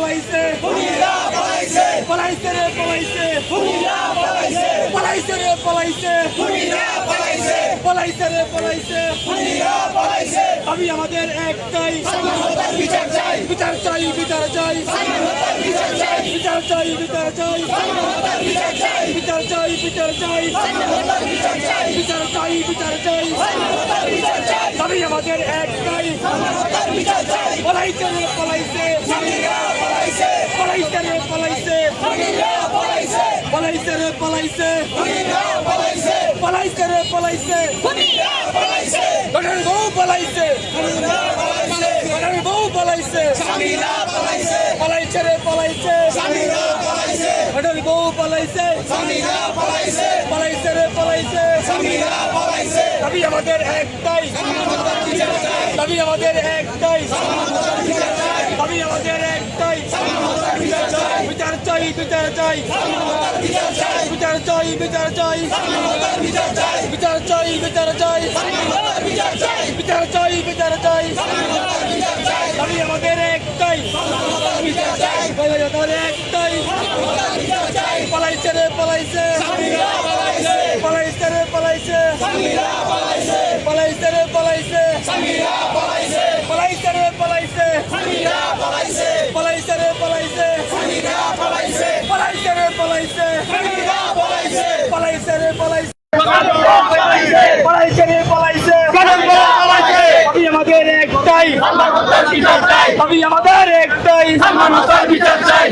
পলাইছে। খুনিরা পালাইছে। পলাইছে রে, পলাইছে। খুনিরা পালাইছে পলাইছে পলাইছে। খুনিরা আমি আমাদের একটাই। বিচার চাই বিচার চাই বিচার চাই মানবতার বিচার চাই বিচার চাই বিচার চাই। বিচার চাই বিচার চাই। বিচার চাই বিচার চাই। বিচার চাই বিচার চাই। দাবি আমাদের একটাই পলাইছে রে পলাইছে পলাইছে রে, পলাইছে পলাইছে রে, পলাইছে পলাইছে রে, পলাইছে গঠন বউ পলাইছে গঠন বউ পলাইছে পলাইছে রে, পলাইছে গঠন বউ পলাইছে পলাইছে রে, পলাইছে দাবি আমাদের একটাই। দাবি আমাদের একটাই। দাবি আমাদের একটাই। বিচার চাই বিচার চাই। বিচার চাই বিচার চাই। বিচার চাই বিচার চাই। বিচার চাই বিচার চাই। বিচার চাই বিচার আমাদের একটাই। পলাইছে রে, পলাইছে। পালাইছে। পালাইছে রে পালাইছে।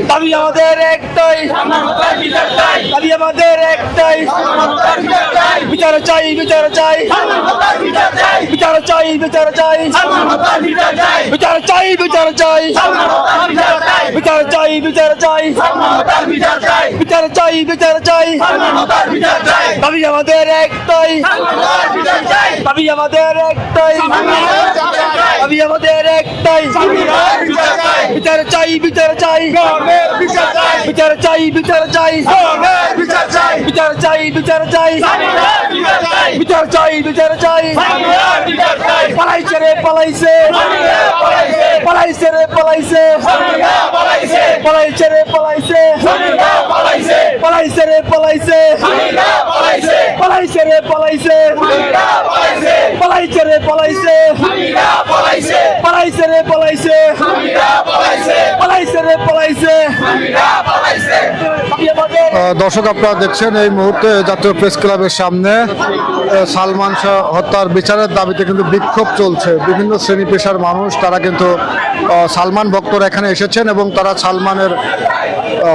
দাবি আমাদের একটাই মানবতার বিচার চাই দাবি আমাদের একটাই মানবতার বিচার চাই বিচার চাই বিচার চাই মানবতার বিচার চাই বিচার চাই বিচার চাই মানবতার বিচার চাই বিচার চাই বিচার চাই মানবতার বিচার চাই বিচার চাই বিচার চাই মানবতার বিচার চাই বিচার চাই বিচার চাই মানবতার বিচার চাই দাবি আমাদের একটাই মানবতার বিচার চাই দাবি আমাদের একটাই মানবতার বিচার চাই দাবি আমাদের একটাই মানবতার বিচার চাই বিচার চাই বিচার চাই। বিচার চাই বিচার চাই। বিচার চাই। বিচার চাই বিচার চাই। বিচার চাই। পলাইছে রে পলাইছে। পালাইছে। রে পলাইছে। পালাইছে। পলাইছে রে পলাইছে। পালাইছে। রে পলাইছে। পালাইছে। রে পলাইছে। পালাইছে। রে পলাইছে। পালাইছে। রে পলাইছে। পালাইছে রে পলাইছে। দর্শক আপনারা দেখছেন এই মুহূর্তে জাতীয় প্রেস ক্লাবের সামনে সালমান শাহ হত্যার বিচারের দাবিতে কিন্তু বিক্ষোভ চলছে। বিভিন্ন শ্রেণি পেশার মানুষ, তারা কিন্তু সালমান ভক্তরা এখানে এসেছেন এবং তারা সালমানের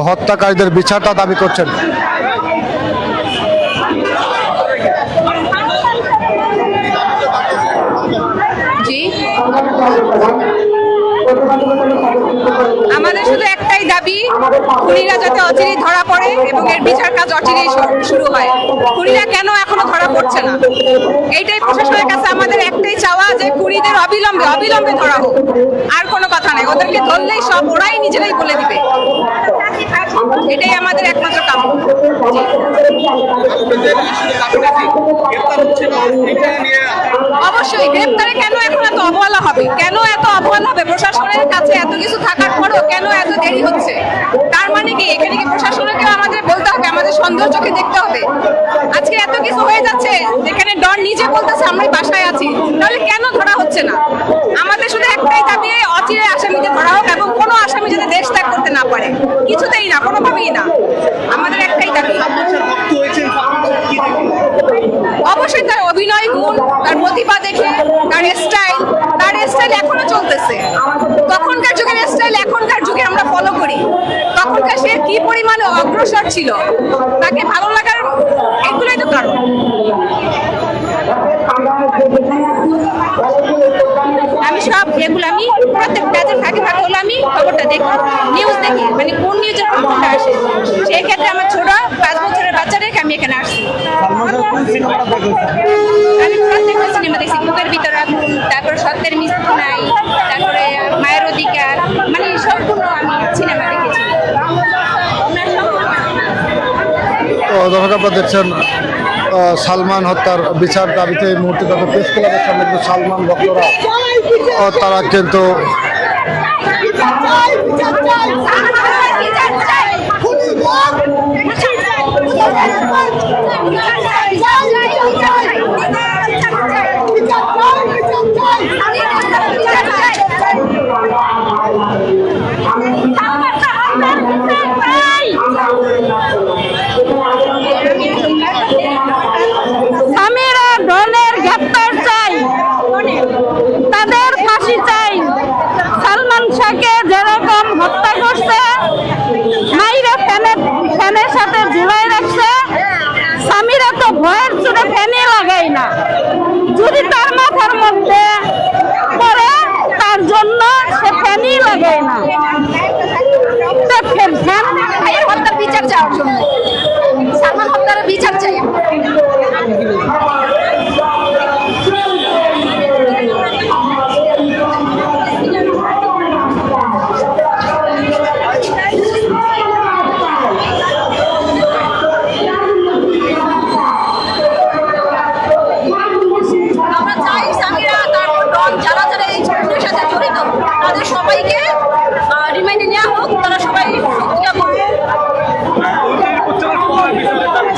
হত্যাকারীদের বিচারটা দাবি করছেন। জি। আমাদের শুধু একটাই দাবি, খুনিরা যাতে অচিরেই ধরা পড়ে এবং এর বিচার কাজ অচিরেই শুরু হয়। খুনিরা কেন এখনও ধরা পড়ছে না? এইটাই প্রশাসনের কাছে আমাদের একটাই চাওয়া যে খুনিদের অবিলম্বে অবিলম্বে ধরা হোক। আর কোনো কথা নাই। ওদেরকে ধরলেই সব, ওরাই নিজেরাই বলে দিবে। এটাই আমাদের একমাত্র কাম্য। অবশ্যই, গ্রেপ্তারে কেন এখন এত অবহেলা হবে? কেন এত অবহেলা হবে? প্রশাসনের কাছে এত কিছু থাকার পরও কেন এত দেরি হচ্ছে? তার মানে কি? এখানে কি প্রশাসনকে আমাদের বলতে হবে? আমাদের সন্দেহ চোখে দেখতে হবে। আজকে এত কিছু হয়ে যাচ্ছে, যেখানে ডন নিজে বলতেছে আমরা বাসায় আছি, তাহলে কেন ধরা হচ্ছে না? আমাদের শুধু একটাই দাবি অচিরে আসামিকে ধরা হোক এবং কোনো আসামি যাতে দেশ ত্যাগ করতে না পারে। কিছুতেই না, কোনোভাবেই না। আমাদের একটাই দাবি। অবশ্যই তার অভিনয় গুণ, তার প্রতিভা দেখে, তার স্টাইল তার স্টাইল এখনও চলতেছে তখনকার যুগের স্টাইল এখনকার যুগে আমরা ফলো করি তখনকার সে কি পরিমাণে অগ্রসর ছিল। তাকে ভালো লাগার এগুলোই তো কারণ। আমি সব এগুলো আমি প্রত্যেক কাজের ফাঁকে ফাঁকে হলো আমি খবরটা দেখি নিউজ দেখি। মানে কোন নিউজের খবরটা আসে? সেই ক্ষেত্রে আমার ছোট পাঁচ বছরের বাচ্চা রেখে আমি এখানে আসছি। আমি প্রত্যেকটা সিনেমা দেখছি, বুকের ভিতরে তারপর সত্যের মিস্ত্রি নাই, তারপরে মায়ের অধিকার। মানে দর্শক দেখছেন সালমান হত্যার বিচার দাবিতে এই মুহূর্তে তাদের পেশ করা দেখছেন কিন্তু সালমান ভক্তরা তারা কিন্তু Yeah. ভয়ের চুড়ে ফ্যানে লাগাই না। যদি তার মাথার মধ্যে পরে তার জন্য সে ফ্যানই লাগাই না। বিচার চাওয়ার জন্য সালমান হত্যার বিচার চাই আমরা চাই সামিরা তারপর ডন যারা যারা এই ঘটনার সাথে জড়িত তাদের সবাইকে রিমাইন্ডে নেওয়া হোক তারা সবাই প্রতিজ্ঞা করবে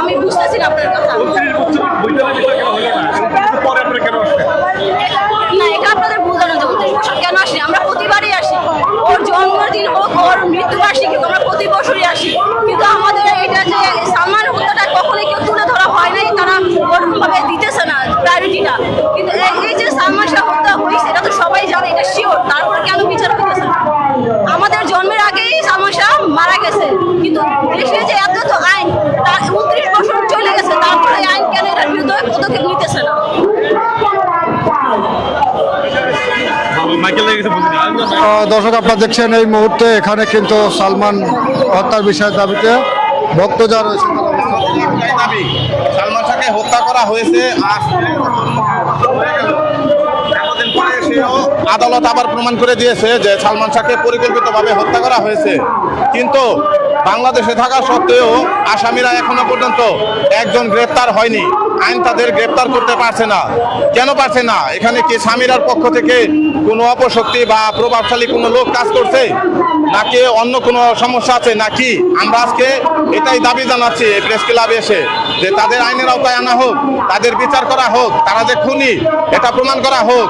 আমি বুঝতেছি না আপনার কথা না এটা আপনাদের ভুল ধারণা উনত্রিশ বছর কেন আসি আমরা প্রতিবারই আসি ওর জন্মদিন হোক ওর মৃত্যুবার্ষিকী হোক, আমরা প্রতি বছরই আসি কিন্তু আমাদের এটা যে সালমান হত্যাটা কখনোই কেউ তুলে ধরা হয় নাই তারা ওরকমভাবে দিতেছে না প্রায়োরিটিটা কিন্তু এই- এই যে সালমান শাহ হত্যা হয়েছে এটা তো সবাই জানে এটা শিওর তারপরে কেন বিচার হইতেছে না? আমাদের জন্মের আগেই সালমান শাহ মারা গেছে কিন্তু দেশে যে এত তো আইন তার উনত্রিশ বছর চলে গেছে তারপরে এই আইন কেন এটার বিরুদ্ধে পদক্ষেপ নিতেছে না আহ, দর্শক, আপনারা দেখছেন এই মুহূর্তে এখানে কিন্তু সালমান হত্যার বিষয়ের দাবিতে ভক্ত যা রয়েছে। সালমান শাহকে হত্যা করা হয়েছে হয়ে আদালত আবার প্রমাণ করে দিয়েছে যে সালমান শাহকে পরিকল্পিতভাবে হত্যা করা হয়েছে। কিন্তু বাংলাদেশে থাকা সত্ত্বেও আসামিরা এখনও পর্যন্ত একজন গ্রেপ্তার হয়নি। আইন তাদের গ্রেপ্তার করতে পারছে না। কেন পারছে না? এখানে কি স্বামীরার পক্ষ থেকে কোনো অপশক্তি বা প্রভাবশালী কোনো লোক কাজ করছে? নাকি অন্য কোনো সমস্যা আছে? নাকি? আমরা আজকে এটাই দাবি জানাচ্ছি এই প্রেস ক্লাবে এসে যে তাদের আইনের আওতায় আনা হোক, তাদের বিচার করা হোক, তারা যে খুনি, এটা প্রমাণ করা হোক।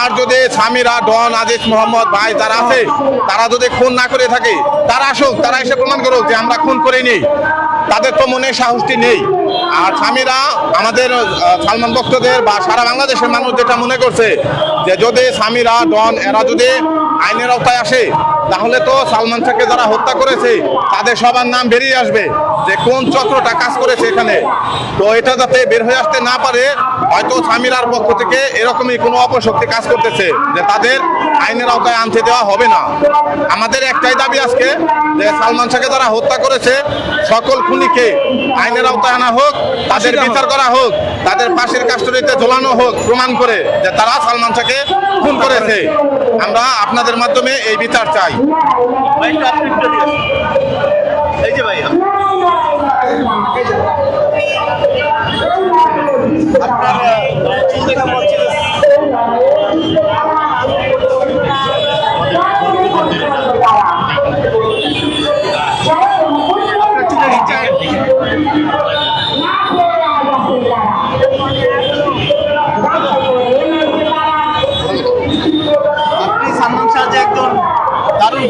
আর যদি স্বামীরা ডন, আজিজ মোহাম্মদ ভাই যারা আছে, তারা যদি খুন না করে থাকে, তারা আসুক, তারা এসে প্রমাণ করুক যে আমরা খুন করিনি। তাদের তো মনে সাহসটি নেই। আর স্বামীরা আমাদের সালমান ভক্তদের বা সারা বাংলাদেশের মানুষ যেটা মনে করছে যে যদি স্বামীরা ডন, এরা যদি আইনের আওতায় আসে, তাহলে তো সালমান শাহকে যারা হত্যা করেছে, তাদের সবার নাম বেরিয়ে আসবে যে কোন চক্রটা কাজ করেছে এখানে। তো এটা যাতে বের হয়ে আসতে না পারে হয়তো স্বামীরার পক্ষ থেকে এরকমই কোনো অপশক্তি কাজ করতেছে যে তাদের আইনের আওতায় আনতে দেওয়া হবে না। আমাদের একটাই দাবি আজকে যে সালমান শাহকে যারা হত্যা করেছে সকল খুনিকে আইনের আওতায় আনা হোক তাদের বিচার করা হোক তাদের পাশের কাস্টডিতে ঝোলানো হোক প্রমাণ করে যে তারা সালমান শাহকে খুন করেছে। আমরা আপনাদের মাধ্যমে এই বিচার চাই।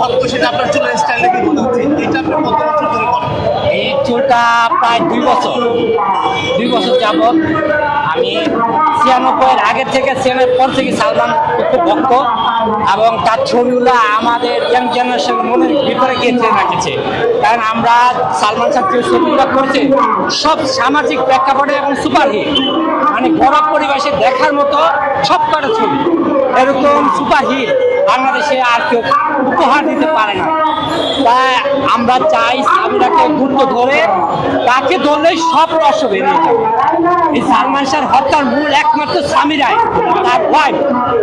ভক্ত সেটা আপনার এই চুলটা প্রায় দুই বছর। দুই বছর যাবৎ আমি ছিয়ানব্বইয়ের আগের থেকে ছিয়ানব্বই পর থেকে সালমান খুব ভক্ত এবং তার ছবিগুলো আমাদের ইয়াং জেনারেশন মনের ভিতরে গেঁথে রেখেছে। কারণ আমরা সালমান শাহ যে ছবিগুলো করেছে, সব সামাজিক প্রেক্ষাপটে এবং সুপারহিট মানে বড় পরিবেশে দেখার মতো সব কটা ছবি। এরকম সুপারহিট বাংলাদেশে আর কেউ উপহার দিতে পারে না। তাই আমরা চাই সামিরাকে গুরুত্ব ধরে তাকে ধরলেই সব রস বেরিয়ে যাবে এই সালমান শাহ হত্যার মূল একমাত্র স্বামীরাই তার ওয়াইফ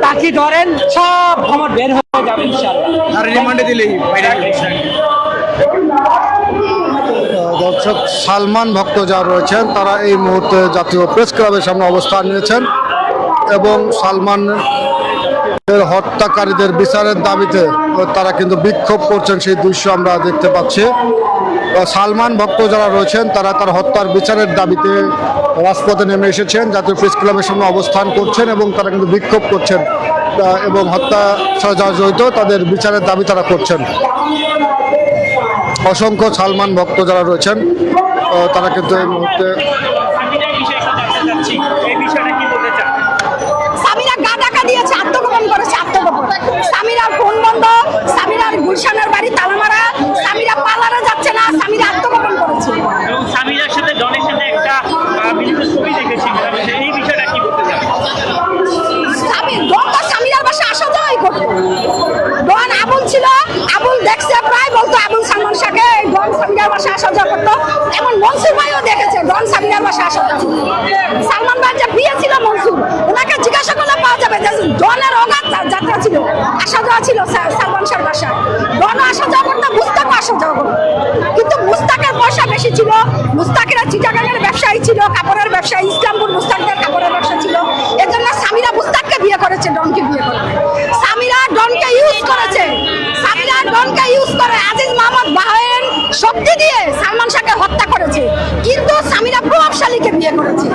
তাকে ধরেন সব খবর বের হয়ে যাবে ইনশাল্লাহ রিমান্ডে দিলেই দর্শক সালমান ভক্ত যারা রয়েছেন তারা এই মুহূর্তে জাতীয় প্রেস ক্লাবের সামনে অবস্থান নিয়েছেন এবং সালমান হত্যাকারীদের বিচারের দাবিতে তারা কিন্তু বিক্ষোভ করছেন, সেই দৃশ্য আমরা দেখতে পাচ্ছি। সালমান ভক্ত যারা রয়েছেন, তারা তার হত্যার বিচারের দাবিতে রাজপথে নেমে এসেছেন, জাতীয় প্রেস ক্লাবের সামনে অবস্থান করছেন এবং তারা কিন্তু বিক্ষোভ করছেন এবং হত্যা যারা জড়িত, তাদের বিচারের দাবি তারা করছেন। অসংখ্য সালমান ভক্ত যারা রয়েছেন তারা কিন্তু এই মুহূর্তে করে স্বার্থের স্বামীরা ফোন বন্ধ স্বামীরা গুলশানের বাড়ি তালামারা স্বামীরা পালারে যাচ্ছে না স্বামীরা আত্মগোপন করেছে। স্বামীরা সাথে সাথে একটা ছবি দেখেছি। এই বিষয়টা কি বলতে আবুল ছিল আবুল দেখছে প্রায় বলতো আবুল সালমান শাকে ডন স্বামীরার বাসা আসা যাওয়া করতো। এমন মনসুর ভাইও দেখেছে ডন স্বামীরার বাসা আসা পয়সা বেশি ছিল মুস্তাকেরা চিটাগাঙের ব্যবসায়ী ছিল, কাপড়ের ব্যবসায়ী, ইসলামপুর মুস্তাকদের কাপড়ের ব্যবসা ছিল। এজন্য সামিরা মুস্তাককে বিয়ে করেছে, ডনকে বিয়ে করে সামিরা ডনকে ইউজ করেছে। সামিরা ডনকে ইউজ করে। আজিজ মোহাম্মদ বাহেন শক্তি দিয়ে সালমান শাহকে হত্যা করেছে। কিন্তু সামিরা প্রভাবশালীকে বিয়ে করেছে।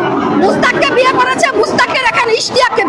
মুস্তাককে বিয়ে করেছে, মুস্তাকের এখানে ইশতিয়াককে